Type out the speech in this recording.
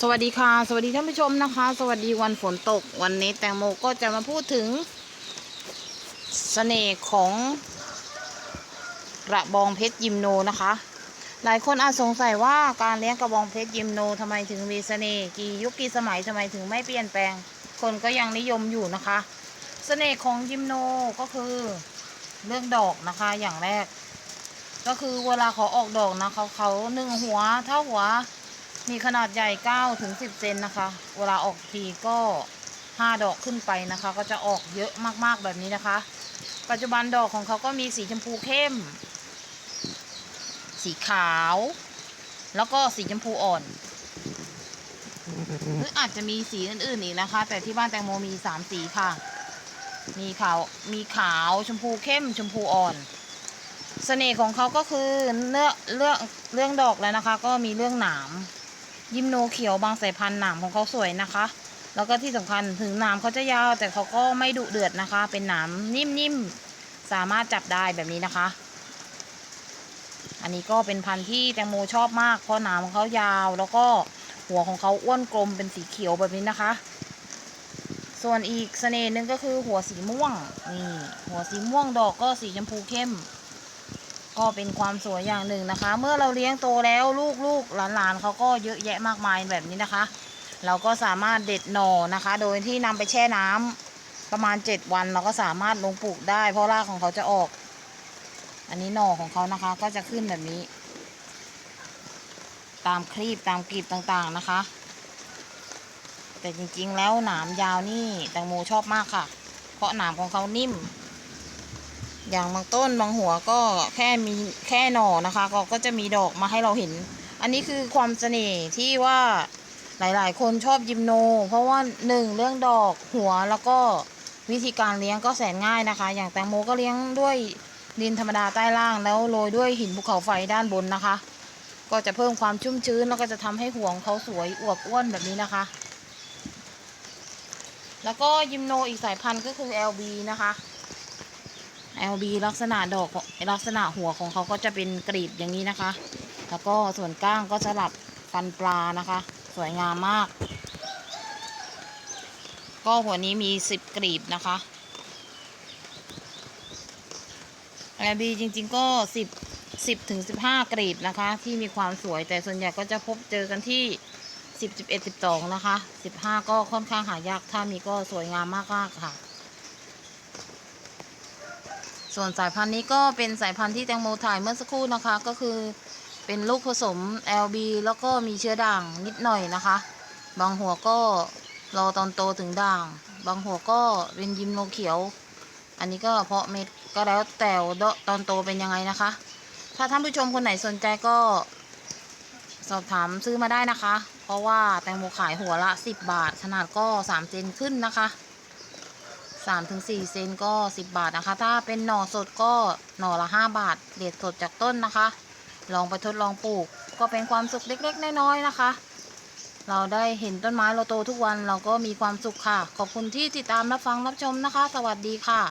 สวัสดีค่ะ สวัสดีท่านผู้ชมนะคะ สวัสดีวันฝนตก วันนี้แตงโมก็จะมาพูดถึงเสน่ห์ของกระบองเพชรยิมโนนะคะ หลายคนอาจสงสัยว่าการเลี้ยงกระบองเพชรยิมโนทำไมถึงมีเสน่ห์กี่ยุคกี่สมัยทำไมถึงไม่เปลี่ยนแปลง คนก็ยังนิยมอยู่นะคะเสน่ห์ของยิมโนก็คือเรื่องดอกนะคะอย่างแรก ก็คือเวลาเขาออกดอกนะเขาเขาหนึ่งหัวเท่าหัว มีขนาดใหญ่9ถึง10เซนนะคะ เวลาออกทีก็5ดอกขึ้นไปนะคะ ก็จะออกเยอะมากๆแบบนี้นะคะ ปัจจุบันดอกของเขาก็มีสีชมพูเข้ม สีขาว แล้วก็สีชมพูอ่อนหรืออาจจะมีสีอื่นๆอีกนะคะ แต่ที่บ้านแตงโมมี3สีค่ะ มีขาวมีขาวชมพูเข้มชมพูอ่อน เสน่ห์ของเขาก็คือเนื้อเรื่องเรื่องดอกแล้วนะคะ ก็มีเรื่องหนาม ยิมโนเขียวบางสายพันธุ์หนามของเขาสวยนะคะ แล้วก็ที่สำคัญถึงหนามเขาจะยาวแต่เขาก็ไม่ดุเดือดนะคะ เป็นหนามนิ่มๆ สามารถจับได้แบบนี้นะคะ อันนี้ก็เป็นพันธุ์ที่แตงโมชอบมาก เพราะหนามของเขายาว แล้วก็หัวของเขาอ้วนกลมเป็นสีเขียวแบบนี้นะคะ ส่วนอีกเสน่ห์หนึ่งก็คือหัวสีม่วงนี่หัวสีม่วงดอกก็สีชมพูเข้ม ก็เป็นความสวยอย่างหนึ่งนะคะ เมื่อเราเลี้ยงโตแล้วลูกๆหลานๆเขาก็เยอะแยะมากมายแบบนี้นะคะ เราก็สามารถเด็ดหน่อนะคะ โดยที่นำไปแช่น้ำประมาณ 7 วันเราก็สามารถลงปลูกได้ เพราะรากของเขาจะออก อันนี้หน่อของเขานะคะ ก็จะขึ้นแบบนี้ ตามครีบตามกลีบต่างๆนะคะ แต่จริงๆแล้วหนามยาวนี่แตงโมชอบมากค่ะ เพราะหนามของเขานิ่ม อย่างบางต้นบางหัวก็แค่มีแค่หน่อนะคะ ก็ก็จะมีดอกมาให้เราเห็น อันนี้คือความเสน่ห์ที่ว่าหลาย ๆ คนชอบยิมโน เพราะว่าหนึ่งเรื่องดอกหัวแล้วก็วิธีการเลี้ยงก็แสนง่ายนะคะ อย่างแตงโมก็เลี้ยงด้วยดินธรรมดาใต้ล่างแล้วโรยด้วยหินภูเขาไฟด้านบนนะคะ ก็จะเพิ่มความชุ่มชื้นแล้วก็จะทำให้หัวของเขาสวยอวบอ้วนแบบนี้นะคะ แล้วก็ยิมโนอีกสายพันธุ์ก็คือ LB นะคะ LB ลักษณะดอกลักษณะหัวของเขาก็จะเป็นกรีบอย่างนี้นะคะ แล้วก็ส่วนก้างก็จะหลับฟันปลานะคะ สวยงามมาก ก็หัวนี้มีสิบกรีบนะคะ LB จริงๆก็สิบสิบถึงสิบห้ากรีบนะคะ ที่มีความสวยแต่ส่วนใหญ่ก็จะพบเจอกันที่สิบสิบเอ็ดสิบสองนะคะสิบห้าก็ค่อนข้างหายากถ้ามีก็สวยงามมากๆค่ะ ส่วนสายพันธุ์นี้ก็เป็นสายพันธุ์ที่แตงโมถ่ายเมื่อสักครู่นะคะ ก็คือเป็นลูกผสม LB แล้วก็มีเชื้อด่างนิดหน่อยนะคะ บางหัวก็รอตอนโตถึงด่าง บางหัวก็เป็นยิมโนเขียว อันนี้ก็เพาะเม็ดก็แล้วแต่ตอนโตเป็นยังไงนะคะ ถ้าท่านผู้ชมคนไหนสนใจก็สอบถามซื้อมาได้นะคะ เพราะว่าแตงโมขายหัวละ 10 บาท ขนาดก็ 3 เซนขึ้นนะคะ 3ถึง4เซนก็ 10 บาทนะคะ ถ้าเป็นหน่อสดก็หน่อละ 5 บาทเด็ดสดจากต้นนะคะ ลองไปทดลองปลูก ก็เป็นความสุขเล็กๆ น้อยๆนะคะ เราได้เห็นต้นไม้เราโตทุกวันเราก็มีความสุขค่ะ ขอบคุณที่ติดตามรับฟังรับชมนะคะ สวัสดีค่ะ